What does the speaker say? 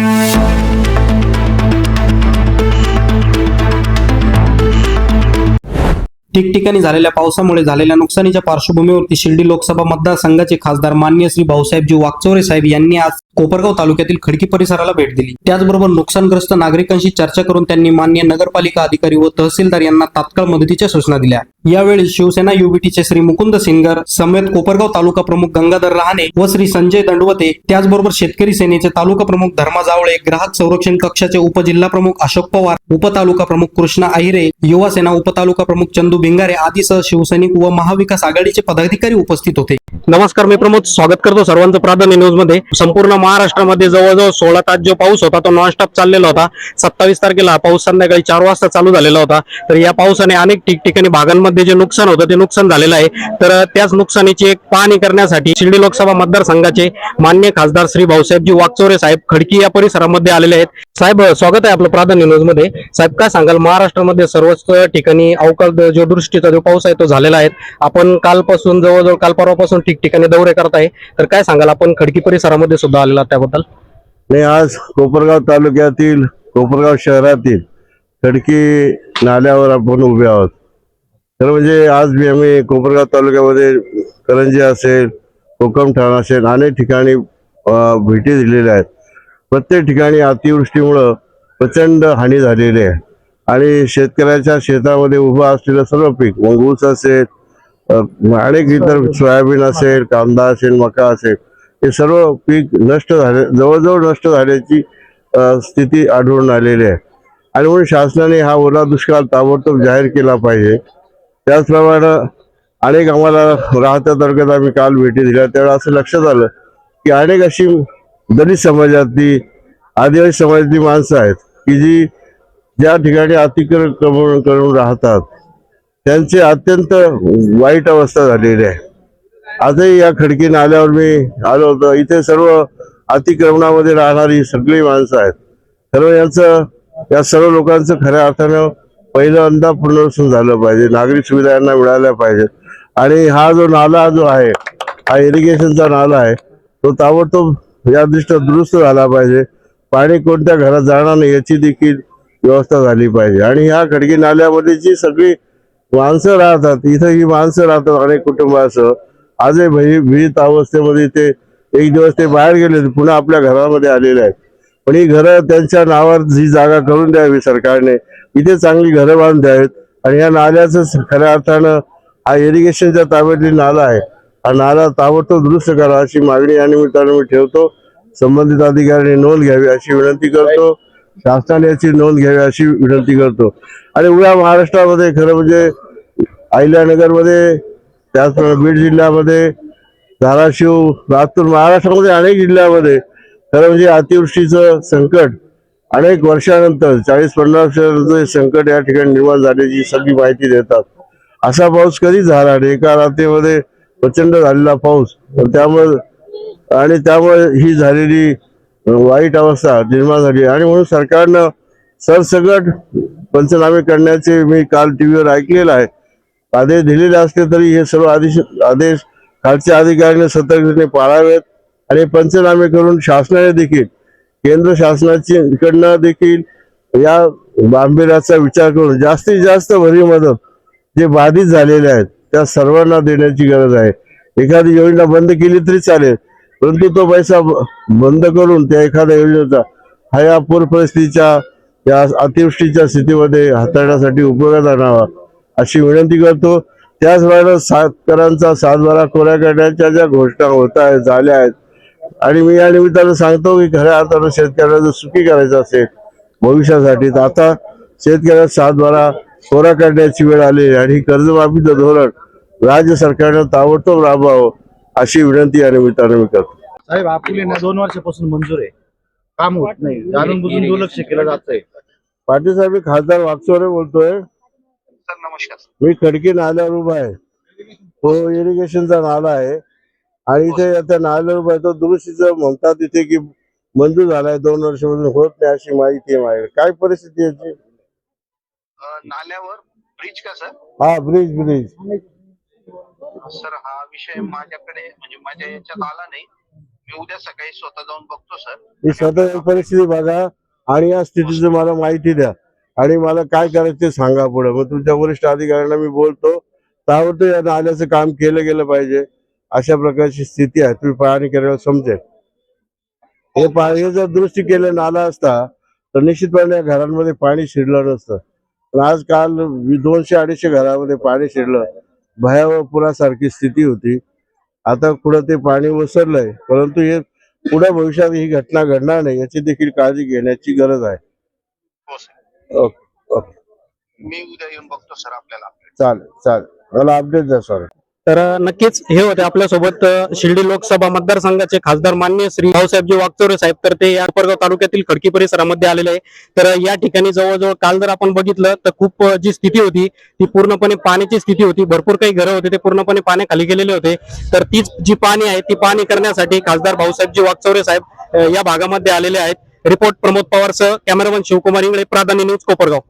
Bye. ठिकठिकाणी झालेल्या पावसामुळे झालेल्या नुकसानीच्या पार्श्वभूमीवरती शिर्डी लोकसभा मतदारसंघाचे खासदार मान्य श्री भाऊसाहेबजी वागचौरे साहेब यांनी आज कोपरगाव तालुक्यातील खडकी परिसराला भेट दिली. त्याचबरोबर नुकसानग्रस्त नागरिकांशी चर्चा करून त्यांनी मान्य नगरपालिका अधिकारी व तहसीलदार यांना तात्काळ मदतीच्या सूचना दिल्या. यावेळी शिवसेना युबीटीचे श्री मुकुंद सिंगर समेत कोपरगाव तालुका प्रमुख गंगाधर रहाणे व श्री संजय दंडवते त्याचबरोबर शेतकरी सेनेचे तालुका प्रमुख धर्मा जावळे ग्राहक संरक्षण कक्षाचे उपजिल्हा प्रमुख अशोक पवार उपतालुका प्रमुख कृष्णा अहिरे युवा सेना उपतालुका प्रमुख चंदू भिंगारे आदी सह शिवसैनिक व महाविकास आघाडीचे पदाधिकारी उपस्थित होते. नमस्कार मी प्रमोद स्वागत करतो सर्वांचं प्राधान्य न्यूजमध्ये संपूर्ण महाराष्ट्रामध्ये जवळजवळ सोळा तास जो पाऊस होता तो नॉनस्टॉप चाललेला होता. सत्तावीस तारखेला पाऊस संध्याकाळी चार वाजता चालू झालेला होता. तर या पावसाने अनेक ठिकठिकाणी भागांमध्ये जे नुकसान होतं ते नुकसान झालेलं आहे. तर त्याच नुकसानीची एक पाहणी करण्यासाठी शिर्डी लोकसभा मतदारसंघाचे मान्य खासदार श्री भाऊसाहेबजी वागचौरे साहेब खडकी या परिसरामध्ये आलेले आहेत. साहेब स्वागत आहे आपलं प्राधान्य न्यूजमध्ये साहेब काय सांगाल? महाराष्ट्रामध्ये सर्वच ठिकाणी अवकाळ जो दृष्टीचा जो पाऊस आहे तो झालेला आहे. आपण कालपासून जवळजवळ काल परवापासून ठिकठिकाणी दौरे करत आहे. तर काय सांगाल? आपण खडकी परिसरामध्ये सुद्धा आलेला त्याबद्दल. नाही आज कोपरगाव तालुक्यातील कोपरगाव शहरातील खडकी नाल्यावर आपण उभे आहोत. तर म्हणजे आज मी आम्ही कोपरगाव तालुक्यामध्ये करंजी असेल कोकम ठाणा असेल अनेक ठिकाणी भेटी दिलेल्या आहेत. प्रत्येक ठिकाणी अतिवृष्टीमुळं प्रचंड हानी झालेली आहे. आणि शेतकऱ्याच्या शेतामध्ये उभं असलेलं सर्व पीक मग ऊस असेल अनेक इतर सोयाबीन असेल कांदा असेल मका असेल हे सर्व पीक नष्ट झाले जवळजवळ नष्ट झाल्याची स्थिती आढळून आलेली आहे. आणि म्हणून शासनाने हा ओला दुष्काळ ताबडतोब जाहीर केला पाहिजे. त्याचप्रमाणे अनेक आम्हाला राहत्या तालुक्यात आम्ही काल भेटी दिल्या. त्यावेळेला असं लक्षात आलं की अनेक अशी दलित समाजातली आदिवासी समाजातली माणसं आहेत की जी ज्या ठिकाणी अतिक्रमण करून राहतात त्यांची अत्यंत वाईट अवस्था झालेली आहे. आजही या खडकी नाल्यावर मी आलो होतो. इथे सर्व अतिक्रमणामध्ये राहणारी सगळी माणसं आहेत. सर्व यांचं या सर्व लोकांचं खऱ्या अर्थानं पहिल्यांदा पुनर्वसन झालं पाहिजे. नागरिक सुविधा यांना मिळाल्या पाहिजेत. आणि हा जो नाला जो आहे हा इरिगेशनचा नाला आहे तो ताबडतोब या दृष्ट्या दुरुस्त झाला पाहिजे. पाणी कोणत्या घरात जाणार नाही याची देखील व्यवस्था झाली पाहिजे. आणि ह्या खडकी नाल्यामध्ये जी सगळी माणसं राहतात इथं ही माणसं राहतात अनेक कुटुंबासह. आजही भय भीत अवस्थेमध्ये ते एक दिवस ते बाहेर गेले पुन्हा आपल्या घरामध्ये आलेले आहेत. पण ही घरं त्यांच्या नावावर जी जागा करून द्यावी सरकारने इथे चांगली घरं बांधून द्यावीत आणि या नाल्याचं खऱ्या अर्थानं हा इरिगेशनच्या ताब्यातील नाला आहे. हा नाला ताबडतोब दुरुस्त करा अशी मागणी या निमित्ताने मी ठेवतो. संबंधित अधिकाऱ्यांनी नोंद घ्यावी अशी विनंती करतो. शासनाने याची नोंद घ्यावी अशी विनंती करतो. आणि उद्या महाराष्ट्रामध्ये खरं म्हणजे अहिल्यानगरमध्ये त्याचप्रमाणे बीड जिल्ह्यामध्ये धाराशिव लातूर महाराष्ट्रामध्ये अनेक जिल्ह्यामध्ये खरं म्हणजे अतिवृष्टीचं संकट अनेक वर्षानंतर चाळीस पन्नास वर्षानंतर संकट या ठिकाणी निर्माण झाल्याची सगळी माहिती देतात. असा पाऊस कधी झाला नाही. एका रात्रीमध्ये प्रचंड झालेला पाऊस. त्यामुळे आणि त्यामुळे ही झालेली वाईट अवस्था निर्माण झाली. आणि म्हणून सरकारनं सरसकट पंचनामे करण्याचे मी काल टी व्हीवर ऐकलेलं आहे. आदेश दिलेले असले तरी हे सर्व आदेश आदेश खालच्या अधिकाऱ्यांनी सतर्कतेने पाळावेत आणि पंचनामे करून शासनाने देखील केंद्र शासनाची इकडनं देखील या गांभीर्याचा विचार करून जास्तीत जास्त भरीव मदत जे बाधित झालेले आहेत त्या सर्वांना देण्याची गरज आहे. एखादी योजना बंद केली तरी चालेल परंतु तो पैसा ब- बंद करून त्या एखाद्या योजनेचा हा या पूर परिस्थितीच्या या अतिवृष्टीच्या स्थितीमध्ये हाताळण्यासाठी उपयोगात आणावा अशी विनंती करतो. त्याचबरोबर सातकरांचा सातबारा कोऱ्या करण्याच्या ज्या घोषणा होत आहेत झाल्या आहेत आणि मी या निमित्तानं सांगतो की खऱ्या अर्थानं शेतकऱ्याला जर सुखी करायचं असेल भविष्यासाठी. तर आता शेतकऱ्याला सातबारा कोरा करण्याची वेळ आली आणि कर्जमाफीचं धोरण राज्य सरकारनं ताबडतोब राबवावं अशी विनंती या निमित्तानं मी करतो. साहेब आपले ना दोन वर्षापासून मंजूर आहे. काम होत नाही. जाणून बुजून दुर्लक्ष केलं जात आहे पाटील साहेब मी खासदार वागचोरे बोलतोय. सर नमस्कार. मी खडकी नाल्यावर उभा आहे. तो इरिगेशनचा नाला आहे. आणि इथे त्या नाल्यावर उभा आहे. तो दुरुस्तीचं म्हणतात इथे की मंजूर झालाय. दोन वर्षापासून होत नाही अशी माहिती आहे माझ्याकडे. काय परिस्थिती याची? नाल्यावर ब्रिज का सर? हा ब्रिज ब्रिज. सर हा विषय माझ्याकडे म्हणजे माझ्या याच्यात आला नाही. मी उद्या सकाळी स्वतः जाऊन बघतो सर. ही स्वतः परिस्थिती बघा आणि या स्थितीचं मला माहिती द्या. आणि मला काय करायचं ते सांगा पुढे. मग तुमच्या वरिष्ठ अधिकाऱ्यांना मी बोलतो. ताबडतोब या नाल्याचं काम केलं गेलं पाहिजे. अशा प्रकारची स्थिती आहे. तुम्ही पाहणी केल्यावर समजेल. हे पा हे जर दुरुस्ती केलं नाला असता तर निश्चितपणे या घरांमध्ये पाणी शिरलं नसतं. पण आजकाल वि- दोनशे अडीचशे घरामध्ये पाणी शिरलं. भयावह पुरासारखी स्थिती होती. आता पुढं ते पाणी ओसरलंय. परंतु हे पुढे भविष्यात ही घटना घडणार नाही याची देखील काळजी घेण्याची गरज आहे. हो ओके ओके. मी उद्या येऊन बघतो सर आपल्याला चालेल चालेल. मला अपडेट द्या सर तर नक्कीच हे होते आपल्यासोबत शिर्डी लोकसभा मतदारसंघाचे खासदार मान्य श्री भाऊसाहेबजी वागचोरे साहेब. तर ते या कोपरगाव तालुक्यातील खडकी परिसरामध्ये आलेले आहे. तर या ठिकाणी जवळजवळ काल जर आपण बघितलं तर खूप जी स्थिती होती ती पूर्णपणे पाण्याची स्थिती होती. भरपूर काही घरं होते ते पूर्णपणे पाण्याखाली गेलेले होते. तर तीच जी पाणी आहे ती पाणी करण्यासाठी खासदार भाऊसाहेबजी वागचौरे साहेब या भागामध्ये आलेले आहेत. रिपोर्ट प्रमोद पवारसह कॅमेरामन शिवकुमार इंगळे प्राधान्य न्यूज कोपरगाव.